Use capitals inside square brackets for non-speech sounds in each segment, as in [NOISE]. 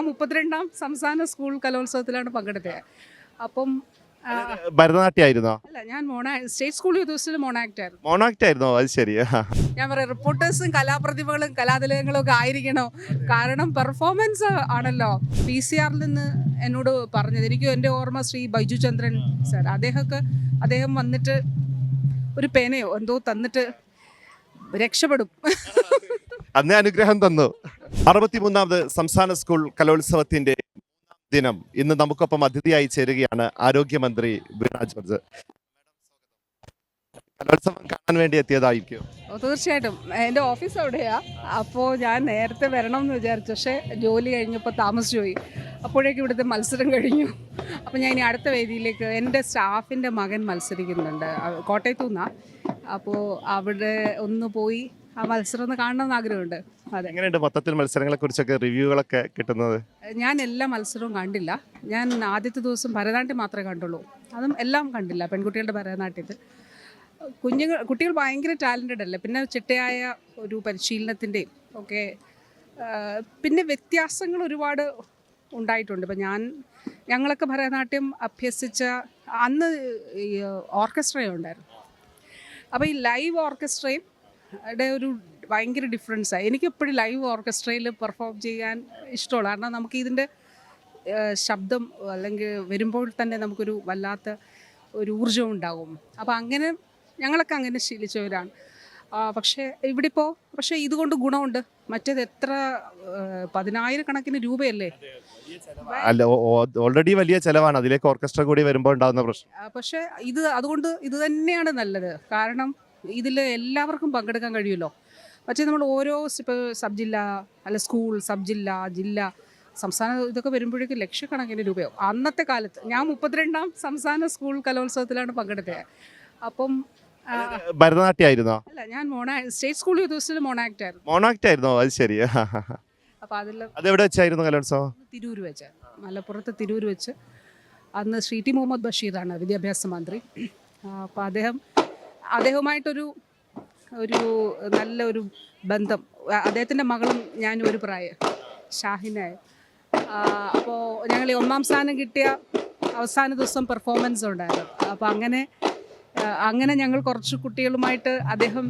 ഞാൻ മുപ്പത്തിരണ്ടാം സംസ്ഥാന സ്കൂൾ കലോത്സവത്തിലാണ് പങ്കെടുത്തത്. അപ്പം ഭരതനാട്യായിരുന്നോ? ഭരതനാട്യമായിരുന്നോ അല്ല ഞാൻ മോണ സ്റ്റേറ്റ് സ്കൂൾ യൂത്ത് ഫെസ്റ്റിൽ മോണാക്ട് ആയിരുന്നു. മോണാക്ട് ആയിരുന്നോ അത് ശരി. ഞാൻ പറയാം റിപ്പോർട്ടേഴ്സും കലാപ്രതിഭകളും കലാതിലകങ്ങളും ഒക്കെ ആയിരിക്കണോ. കാരണം പെർഫോമൻസ് ആണല്ലോ. പി സി ആറിൽ നിന്ന് എന്നോട് പറഞ്ഞത്. എനിക്ക് എന്റെ ഓർമ്മ ശ്രീ ബൈജു ചന്ദ്രൻ സാർ. അദ്ദേഹമൊക്കെ അദ്ദേഹം വന്നിട്ട് ഒരു പേനയോ എന്തോ തന്നിട്ട് രക്ഷപ്പെടും. അന്നേ അനുഗ്രഹം തന്നു. അറുപത്തിമൂന്നാമത് സംസ്ഥാന സ്കൂൾ കലോത്സവത്തിന്റെ ദിനം ഇന്ന് നമുക്കൊപ്പം അതിഥിയായി ചേരുകയാണ് ആരോഗ്യമന്ത്രി വീണ ജോർജ് കലോത്സവം കാണാൻ വേണ്ടി എത്തിയതായിരിക്കും. തീർച്ചയായിട്ടും. എന്റെ ഓഫീസ് അവിടെയാ. അപ്പോൾ ഞാൻ നേരത്തെ വരണം എന്ന് വിചാരിച്ചു. പക്ഷേ ജോലി കഴിഞ്ഞപ്പോൾ താമസിച്ചു പോയി. അപ്പോഴേക്കും ഇവിടുത്തെ മത്സരം കഴിഞ്ഞു. അപ്പോൾ ഞാൻ ഇനി അടുത്ത വേദിയിലേക്ക് എന്റെ സ്റ്റാഫിന്റെ മകൻ മത്സരിക്കുന്നുണ്ട്. കോട്ടയത്തു നിന്നാണ് അപ്പോൾ അവിടെ ഒന്ന് പോയി ആ മത്സരം ഒന്ന് കാണണമെന്ന് ആഗ്രഹമുണ്ട്. അതെ. എങ്ങനെയുണ്ട് മൊത്തത്തിൽ മത്സരങ്ങളെ കുറിച്ചൊക്കെ റിവ്യൂകളൊക്കെ കിട്ടുന്നത്? ഞാൻ എല്ലാ മത്സരവും കണ്ടില്ല. ഞാൻ ആദ്യത്തെ ദിവസം ഭരതനാട്യം മാത്രമേ കണ്ടുള്ളൂ. അതും എല്ലാം കണ്ടില്ല പെൺകുട്ടികളുടെ ഭരതനാട്യത്തിൽ. കുഞ്ഞുങ്ങൾ കുട്ടികൾ ഭയങ്കര ടാലന്റഡ് അല്ലേ? പിന്നെ ചിട്ടയായ ഒരു പരിശീലനത്തിന്റെയും ഒക്കെ പിന്നെ വ്യത്യാസങ്ങൾ ഒരുപാട് ഉണ്ടായിട്ടുണ്ട്. ഇപ്പം ഞാൻ ഞങ്ങളൊക്കെ ഭരതനാട്യം അഭ്യസിച്ച അന്ന് ഈ ഓർക്കസ്ട്രയും ഉണ്ടായിരുന്നു അപ്പോൾ ഈ ലൈവ് ഓർക്കസ്ട്രയും ടെ ഒരു ഭയങ്കര ഡിഫറൻസാണ് എനിക്കെപ്പോഴും ലൈവ് ഓർക്കസ്ട്രയിൽ പെർഫോം ചെയ്യാൻ ഇഷ്ടമുള്ളൂ കാരണം നമുക്ക് ഇതിന്റെ ശബ്ദം അല്ലെങ്കിൽ വരുമ്പോൾ തന്നെ നമുക്കൊരു വല്ലാത്ത ഒരു ഊർജം ഉണ്ടാകും അപ്പോൾ അങ്ങനെ ഞങ്ങളൊക്കെ അങ്ങനെ ശീലിച്ചവരാണ്. പക്ഷേ ഇവിടെ ഇപ്പോൾ പക്ഷേ ഇതുകൊണ്ട് ഗുണമുണ്ട്. മറ്റേത് എത്ര പതിനായിരക്കണക്കിന് രൂപയല്ലേ? അല്ല ഓൾറെഡി വലിയ ചിലവാണ്. അതിലേക്ക് ഓർക്കസ്ട്ര കൂടി വരുമ്പോൾ ഉണ്ടാകുന്ന പ്രശ്നം. പക്ഷേ ഇത് അതുകൊണ്ട് ഇത് തന്നെയാണ് നല്ലത്. കാരണം ഇതിൽ എല്ലാവർക്കും പങ്കെടുക്കാൻ കഴിയുമല്ലോ. പക്ഷേ നമ്മൾ ഓരോ ഇപ്പോൾ സബ് ജില്ല അല്ല സ്കൂൾ സബ് ജില്ല ജില്ല സംസ്ഥാന ഇതൊക്കെ വരുമ്പോഴേക്കും ലക്ഷക്കണക്കിന് രൂപയോ. അന്നത്തെ കാലത്ത് ഞാൻ മുപ്പത്തിരണ്ടാം സംസ്ഥാന സ്കൂൾ കലോത്സവത്തിലാണ് പങ്കെടുത്തത്. അപ്പം ഭരതനാട്യമായിരുന്നോ അല്ല ഞാൻ മോണ സ്റ്റേറ്റ് സ്കൂൾ യൂത്ത് ഫെസ്റ്റിൽ മോണാക്ട് ആയിരുന്നു മോണാക്ട് ആയിരുന്നോ അത് ശരി. അപ്പോൾ അതിൽ അതെവിടെ വെച്ചായിരുന്നു കലോത്സവം? തിരൂർ വെച്ച്. മലപ്പുറത്ത് തിരൂർ വെച്ച്. അന്ന് ശ്രീ ടി മുഹമ്മദ് ബഷീറാണ് വിദ്യാഭ്യാസ മന്ത്രി. അപ്പോൾ അദ്ദേഹം അദ്ദേഹവുമായിട്ടൊരു ഒരു നല്ലൊരു ബന്ധം. അ- അദ്ദേഹത്തിന്റെ മകളും ഞാനും ഒരു പ്രായ ഷാഹിനായ അപ്പോൾ ഞങ്ങൾ ഈ ഒന്നാം സ്ഥാനം കിട്ടിയ അവസാന ദിവസം പെർഫോമൻസ് ഉണ്ടായിരുന്നു. അപ്പോൾ അങ്ങനെ അങ്ങനെ ഞങ്ങൾ കുറച്ച് കുട്ടികളുമായിട്ട് അദ്ദേഹം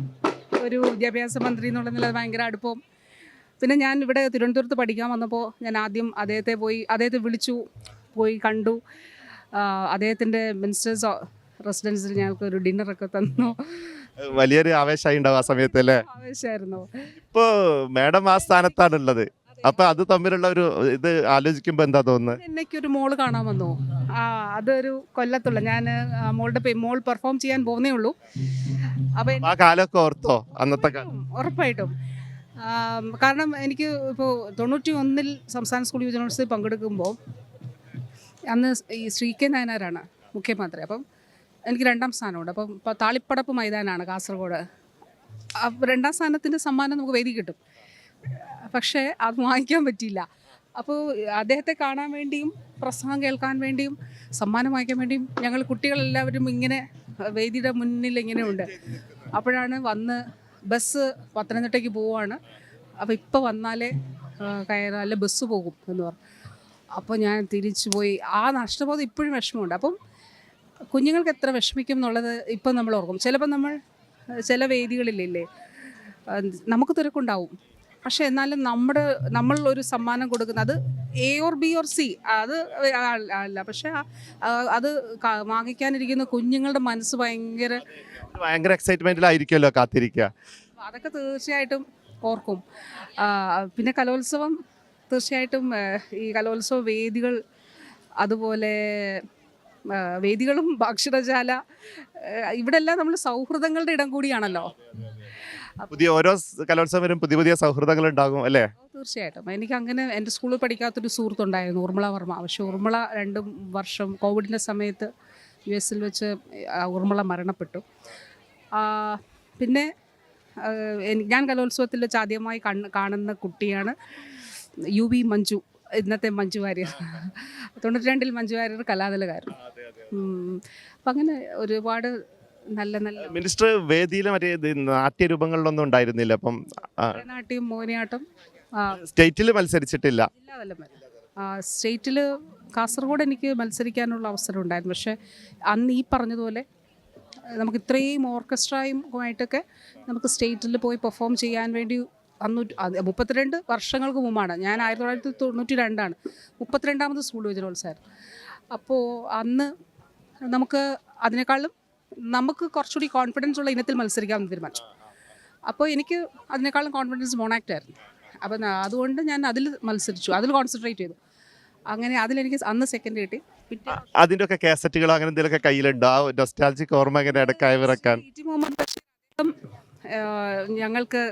ഒരു വിദ്യാഭ്യാസ മന്ത്രി എന്നുള്ള നില ഭയങ്കര അടുപ്പവും പിന്നെ ഞാൻ ഇവിടെ തിരുവനന്തപുരത്ത് പഠിക്കാൻ വന്നപ്പോൾ ഞാൻ ആദ്യം അദ്ദേഹത്തെ പോയി അദ്ദേഹത്തെ വിളിച്ചു പോയി കണ്ടു. അദ്ദേഹത്തിന്റെ മിനിസ്റ്റേഴ്സ് റെസിഡൻസിൽ ഞങ്ങൾക്ക് ഒരു ഡിന്നർ ഒക്കെ തന്നു വലിയൊരു ആവേശമായി ഉണ്ടാവും ആ സമയത്ത് അല്ലേ ആവേശമായിരുന്നു. ഇപ്പോ മാഡം ആ സ്ഥാനത്താണ് ഉള്ളത് അപ്പൊ അത് തമ്മിലുള്ള ഒരു ഇത് ആലോചിക്കുമ്പോ എന്താ തോന്നുന്നത് എന്നേക്കൊരു മോൾ കാണാൻ വന്നു. ആ അതൊരു കൊല്ലത്തുള്ള. ഞാൻ മോളുടെ പേ- മോൾ പെർഫോം ചെയ്യാൻ പോകുന്നേ ഉള്ളൂ. അപ്പോൾ ആ കാലമൊക്കെ ഓർത്തോ അന്നത്തെ കാലം? ഉറപ്പായിട്ടും. ആം, കാരണം എനിക്ക് ഇപ്പോൾ തൊണ്ണൂറ്റി ഒന്നിൽ സംസ്ഥാന സ്കൂൾ യുവജനോത്സവത്തിൽ പങ്കെടുക്കുമ്പോൾ അന്ന് ഈ ശ്രീ കെ നായനാരാണ് മുഖ്യമന്ത്രി അപ്പം എനിക്ക് രണ്ടാം സ്ഥാനമുണ്ട്. അപ്പം ഇപ്പോൾ താളിപ്പടപ്പ് മൈതാനാണ് കാസർഗോഡ്. രണ്ടാം സ്ഥാനത്തിന്റെ സമ്മാനം നമുക്ക് വേദി കിട്ടും. പക്ഷേ അത് വാങ്ങിക്കാൻ പറ്റിയില്ല. അപ്പോൾ അദ്ദേഹത്തെ കാണാൻ വേണ്ടിയും പ്രസംഗം കേൾക്കാൻ വേണ്ടിയും സമ്മാനം വാങ്ങിക്കാൻ വേണ്ടിയും ഞങ്ങൾ കുട്ടികളെല്ലാവരും ഇങ്ങനെ വേദിയുടെ മുന്നിൽ ഇങ്ങനെ ഉണ്ട്. അപ്പോഴാണ് വന്ന് ബസ് പത്തനംതിട്ടയ്ക്ക് പോവുകയാണ് അപ്പോൾ ഇപ്പോൾ വന്നാലേ കയറാം ബസ് പോകും എന്ന് പറഞ്ഞു. അപ്പോൾ ഞാൻ തിരിച്ചു പോയി. ആ നഷ്ടബോധം ഇപ്പോഴും വിഷമമുണ്ട്. അപ്പം കുഞ്ഞുങ്ങൾക്ക് എത്ര വിഷമിക്കും എന്നുള്ളത് ഇപ്പം നമ്മൾ ഓർക്കും. ചിലപ്പോൾ നമ്മൾ ചില വേദികളിലില്ലേ നമുക്ക് തിരക്കുണ്ടാവും. പക്ഷേ എന്നാലും നമ്മുടെ നമ്മൾ ഒരു സമ്മാനം കൊടുക്കുന്നത് അത് A or B or C അത് അല്ല- പക്ഷേ അത് വാങ്ങിക്കാനിരിക്കുന്ന കുഞ്ഞുങ്ങളുടെ മനസ്സ് ഭയങ്കര ഭയങ്കര എക്സൈറ്റ്മെന്റിലായിരിക്കുമല്ലോ കാത്തിരിക്കുക. അതൊക്കെ തീർച്ചയായിട്ടും ഓർക്കും. പിന്നെ കലോത്സവം തീർച്ചയായിട്ടും ഈ കലോത്സവ വേദികൾ അതുപോലെ വേദികളും ഭക്ഷണശാല ഇവിടെ ഇവിടെല്ലാം നമ്മൾ സൗഹൃദങ്ങളുടെ ഇടം കൂടിയാണല്ലോ. പുതിയ ഓരോ കലോത്സവരും കലോത്സവം വരും പുതിയ പുതിയ സൗഹൃദങ്ങൾ ഉണ്ടാകും അല്ലേ? തീർച്ചയായിട്ടും. എനിക്ക് അങ്ങനെ എന്റെ സ്കൂളിൽ പഠിക്കാത്തൊരു സുഹൃത്തുണ്ടായിരുന്നു ഉർമ്മള വർമ്മ. പക്ഷേ ഉർമ്മള രണ്ടും വർഷം കോവിഡിന്റെ സമയത്ത് യു എസിൽ വെച്ച് ഊർമിള മരണപ്പെട്ടു. പിന്നെ ഞാൻ കലോത്സവത്തിൽ വെച്ച് ആദ്യമായി കാണുന്ന കുട്ടിയാണ് യു വി മഞ്ജു. ഇന്നത്തെ മഞ്ജു വാര്യർ. തൊണ്ണൂറ്റി രണ്ടിൽ മഞ്ജു വാര്യർ കലാതലകാർ അപ്പം അങ്ങനെ ഒരുപാട് നല്ല നല്ല മിനിസ്റ്റർ വേദിയിൽ മറ്റേ നാട്യരൂപങ്ങളിലൊന്നും ഉണ്ടായിരുന്നില്ല. അപ്പം നാട്യം മോഹിനിയാട്ടം സ്റ്റേറ്റിൽ മത്സരിച്ചിട്ടില്ല. സ്റ്റേറ്റിൽ കാസർഗോഡ് എനിക്ക് മത്സരിക്കാനുള്ള അവസരം ഉണ്ടായിരുന്നു. പക്ഷേ അന്ന് ഈ പറഞ്ഞതുപോലെ നമുക്ക് ഇത്രയും ഓർക്കസ്ട്രയുമായിട്ടൊക്കെ നമുക്ക് സ്റ്റേറ്റിൽ പോയി പെർഫോം ചെയ്യാൻ വേണ്ടി അന്ന് അത് മുപ്പത്തിരണ്ട് വർഷങ്ങൾക്ക് മുമ്പാണ്. ഞാൻ ആയിരത്തി തൊള്ളായിരത്തി തൊണ്ണൂറ്റി രണ്ടാണ് മുപ്പത്തിരണ്ടാമത് സ്കൂൾ വിജയോത്സവം അപ്പോൾ അന്ന് നമുക്ക് അതിനേക്കാളും നമുക്ക് കുറച്ചുകൂടി കോൺഫിഡൻസ് ഉള്ള ഇനത്തിൽ മത്സരിക്കാമെന്ന് തീരുമാനിച്ചു. അപ്പോൾ എനിക്ക് അതിനേക്കാളും കോൺഫിഡൻസ് മോണാക്റ്റ് ആയിരുന്നു. അപ്പം അതുകൊണ്ട് ഞാൻ അതിൽ മത്സരിച്ചു. അതിൽ കോൺസെൻട്രേറ്റ് ചെയ്തു. അങ്ങനെ അതിലെനിക്ക് അന്ന് സെക്കൻഡ് കിട്ടി. അതിന്റെ ഒക്കെ കാസറ്റുകൾ അങ്ങനെ എന്തെങ്കിലുമൊക്കെ കയ്യിലുണ്ടോ? ആ നൊസ്റ്റാൾജിക് ഓർമ്മ ഇങ്ങനെ ഇടക്കായി വിറക്കാൻ. ഞങ്ങൾക്ക്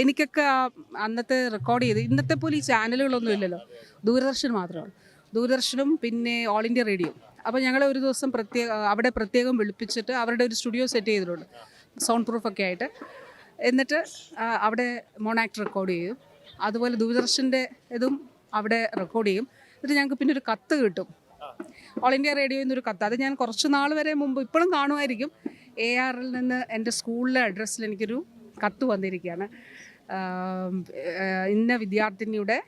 എനിക്കൊക്കെ അന്നത്തെ റെക്കോർഡ് ചെയ്ത് ഇന്നത്തെ പോലെ ഈ ചാനലുകളൊന്നും ഇല്ലല്ലോ. ദൂരദർശൻ മാത്രമാണ്. ദൂരദർശനും പിന്നെ ഓൾ ഇന്ത്യ റേഡിയോ അപ്പോൾ ഞങ്ങൾ ഒരു ദിവസം പ്രത്യേക അവിടെ പ്രത്യേകം വിളിപ്പിച്ചിട്ട് അവരുടെ ഒരു സ്റ്റുഡിയോ സെറ്റ് ചെയ്തിട്ടുണ്ട്. സൗണ്ട് പ്രൂഫൊക്കെ ആയിട്ട്. എന്നിട്ട് അവിടെ മോണാക്ട് റെക്കോർഡ് ചെയ്യും. അതുപോലെ ദൂരദർശന്റെ ഇതും അവിടെ റെക്കോർഡ് ചെയ്യും. എന്നിട്ട് ഞങ്ങൾക്ക് പിന്നെ ഒരു കത്ത് കിട്ടും. ഓൾ ഇന്ത്യ റേഡിയോയിൽ നിന്നൊരു കത്ത്. അത് ഞാൻ കുറച്ച് നാൾ വരെ മുമ്പ് ഇപ്പോഴും കാണുമായിരിക്കും. എ ആറിൽ നിന്ന് എന്റെ സ്കൂളിലെ അഡ്രസ്സിൽ എനിക്കൊരു കത്ത് വന്നിരിക്കുകയാണ്. ഇന്ന വിദ്യാർത്ഥിനിയുടെ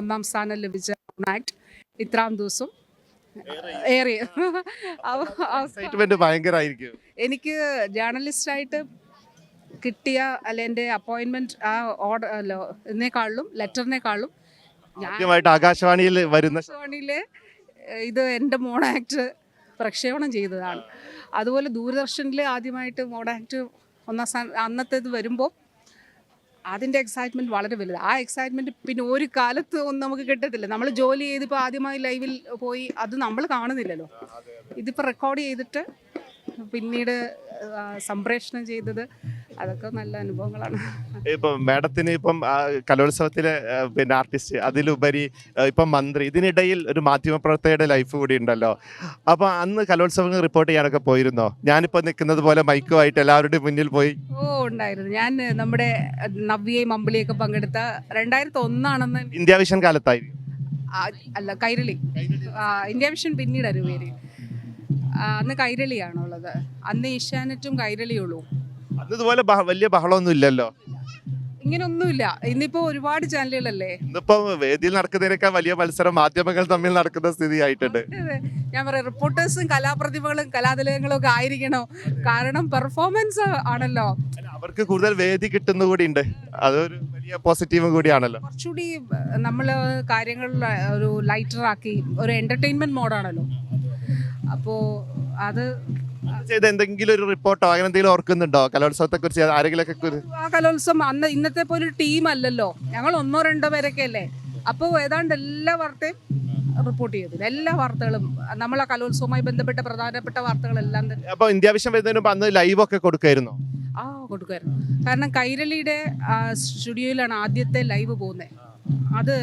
ഒന്നാം സ്ഥാനം ലഭിച്ച ആക്ട് ഇത്രാം ദിവസം [LAUGHS] ഭയങ്കരമായിരിക്കും എനിക്ക് ജേർണലിസ്റ്റായിട്ട് കിട്ടിയ അല്ല എന്റെ അപ്പോയിൻമെന്റ് ആ ഓർഡർ അല്ല ഇതിനേക്കാളിലും ലെറ്ററിനേക്കാളും ആദ്യമായിട്ട് ആകാശവാണിയിൽ വരുന്ന ആകാശവാണിയിൽ ഇത് എന്റെ ആക്ട് പ്രക്ഷേപണം ചെയ്തതാണ്. അതുപോലെ ദൂരദർശനിൽ ആദ്യമായിട്ട് മോണാക്ട് ഒന്നാം സ്ഥാനം അന്നത്തേത് വരുമ്പോൾ അതിന്റെ എക്സൈറ്റ്മെന്റ് വളരെ വലുത്. ആ എക്സൈറ്റ്മെന്റ് പിന്നെ ഒരു കാലത്ത് ഒന്നും നമുക്ക് കിട്ടത്തില്ല. നമ്മൾ ജോലി ചെയ്തിപ്പോൾ ആദ്യമായി ലൈവിൽ പോയി അത് നമ്മൾ കാണുന്നില്ലല്ലോ. ഇതിപ്പോൾ റെക്കോർഡ് ചെയ്തിട്ട് പിന്നീട് സംപ്രേഷണം ചെയ്തത് അതൊക്കെ നല്ല അനുഭവങ്ങളാണ്. ഇപ്പം മാഡത്തിന് ഇപ്പം കലോത്സവത്തിലെ പിന്നെ ആർട്ടിസ്റ്റ് അതിലുപരി ഇപ്പം മന്ത്രി ഇതിനിടയിൽ ഒരു മാധ്യമപ്രവർത്തകയുടെ ലൈഫ് കൂടി ഉണ്ടല്ലോ. അപ്പൊ അന്ന് കലോത്സവങ്ങൾ റിപ്പോർട്ട് ചെയ്യാനൊക്കെ പോയിരുന്നോ? ഞാനിപ്പോ നിൽക്കുന്നത് പോലെ മൈക്കുമായിട്ട് എല്ലാവരുടെയും മുന്നിൽ പോയി. ഓ ഉണ്ടായിരുന്നു. ഞാൻ നമ്മുടെ നവ്യയും അമ്പിളിയൊക്കെ പങ്കെടുത്ത രണ്ടായിരത്തി ഒന്നാണെന്ന് ഇന്ത്യ വിഷൻ കാലത്തായി. അല്ല കൈരളി. ഇന്ത്യ വിഷൻ പിന്നീട് പേര്. ആ, അന്ന് കൈരളിയാണുള്ളത്. അന്ന് ഈശാനറ്റും കൈരളിയുള്ളൂ. ബഹ- വലിയ ബഹളമൊന്നും ഇല്ലല്ലോ. ഇങ്ങനൊന്നുമില്ല. ഇന്നിപ്പോ ഒരുപാട് ചാനലുകളല്ലേ? ഇന്നിപ്പോ വേദിയിൽ നടക്കുന്നതിനേക്കാൾ വലിയ മത്സരം മാധ്യമങ്ങൾ തമ്മിൽ നടക്കുന്ന സ്ഥിതി ആയിട്ടുണ്ട് ഞാൻ പറയാം റിപ്പോർട്ടേഴ്സും കലാപ്രതിഭകളും കലാതിലകങ്ങളും ഒക്കെ ആയിരിക്കണോ. കാരണം പെർഫോമൻസ് ആണല്ലോ. അവർക്ക് കൂടുതൽ വേദി കിട്ടുന്ന കൂടി ഉണ്ട്. അതൊരു വലിയ പോസിറ്റീവ് കൂടിയാണല്ലോ. കുറച്ചുകൂടി നമ്മൾ കാര്യങ്ങൾ ഒരു ലൈറ്റർ ആക്കി ഒരു എന്റർടൈൻമെന്റ് മോഡാണല്ലോ അപ്പോ അത് ചെയ്ത എന്തെങ്കിലും ഒരു റിപ്പോർട്ടോ? അങ്ങനെ എന്തെങ്കിലും ഓർക്കുന്നുണ്ടോ? കലോത്സവത്തെ കുറിച്ച് ആരെങ്കിലും ആ കലോത്സവം അന്ന് ഇന്നത്തെ പോലെ ഒരു ടീം അല്ലല്ലോ. ഞങ്ങൾ ഒന്നോ രണ്ടോ പേരൊക്കെ അല്ലേ? അപ്പോൾ ഏതാണ്ട് എല്ലാ വാർത്തയും റിപ്പോർട്ട് ചെയ്തു. എല്ലാ വാർത്തകളും. നമ്മളെ കലോത്സവവുമായി ബന്ധപ്പെട്ട പ്രധാനപ്പെട്ട വാർത്തകളെല്ലാം തന്നെ. അപ്പൊ ഇന്ത്യ വിഷൻ വരുന്നതിന് മുമ്പ് അന്ന് ലൈവ് ഒക്കെ കൊടുക്കായിരുന്നു ആ കൊടുക്കുമായിരുന്നു കാരണം കൈരളിയുടെ സ്റ്റുഡിയോയിലാണ് ആദ്യത്തെ ലൈവ് പോകുന്നത്. അത്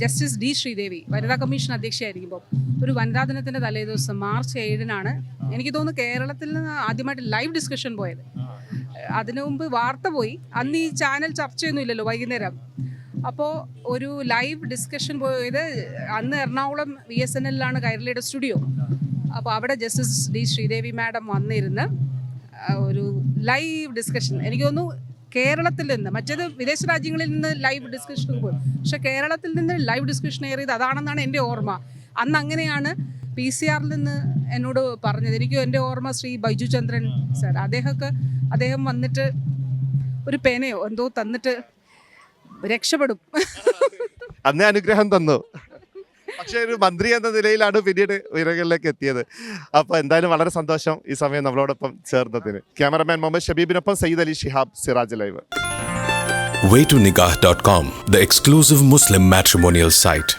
ജസ്റ്റിസ് ഡി ശ്രീദേവി വനിതാ കമ്മീഷൻ അധ്യക്ഷയായിരിക്കുമ്പോൾ ഒരു വനിതാ ദിനത്തിന്റെ തലേദിവസം മാർച്ച് ഏഴിനാണ് എനിക്ക് തോന്നുന്നു കേരളത്തിൽ നിന്ന് ആദ്യമായിട്ട് ലൈവ് ഡിസ്കഷൻ പോയത്. അതിനു മുമ്പ് വാർത്ത പോയി. അന്ന് ഈ ചാനൽ ചർച്ചയൊന്നും ഇല്ലല്ലോ വൈകുന്നേരം. അപ്പോൾ ഒരു ലൈവ് ഡിസ്കഷൻ പോയത് അന്ന് എറണാകുളം വി എസ് എൻ എല്ലാണ് കൈരളിയുടെ സ്റ്റുഡിയോ. അപ്പോൾ അവിടെ ജസ്റ്റിസ് ഡി ശ്രീദേവി മാഡം വന്നിരുന്ന് ഒരു ലൈവ് ഡിസ്കഷൻ. എനിക്ക് തോന്നുന്നു കേരളത്തിൽ നിന്ന് മറ്റേത് വിദേശ രാജ്യങ്ങളിൽ നിന്ന് ലൈവ് ഡിസ്കഷൻ പോയി. പക്ഷെ കേരളത്തിൽ നിന്ന് ലൈവ് ഡിസ്കഷൻ ഏറിയത് അതാണെന്നാണ് എന്റെ ഓർമ്മ. അന്ന് അങ്ങനെയാണ് പി സി ആറിൽ നിന്ന് എന്നോട് പറഞ്ഞത്. എനിക്ക് എന്റെ ഓർമ്മ ശ്രീ ബൈജു ചന്ദ്രൻ സാർ അദ്ദേഹമൊക്കെ അദ്ദേഹം വന്നിട്ട് ഒരു പേനയോ എന്തോ തന്നിട്ട് രക്ഷപ്പെടും. അന്നേ അനുഗ്രഹം തന്നു. പക്ഷെ ഒരു മന്ത്രി എന്ന നിലയിലാണ് പിന്നീട് ഉയരങ്ങളിലേക്ക് എത്തിയത്. അപ്പൊ എന്തായാലും വളരെ സന്തോഷം ഈ സമയം നമ്മളോടൊപ്പം ചേർന്നതിന്. Cameraman Muhammad ഷബീബിനൊപ്പം Sayyid Ali Shihab Siraj live. Waytonikah.com, the exclusive Muslim matrimonial site.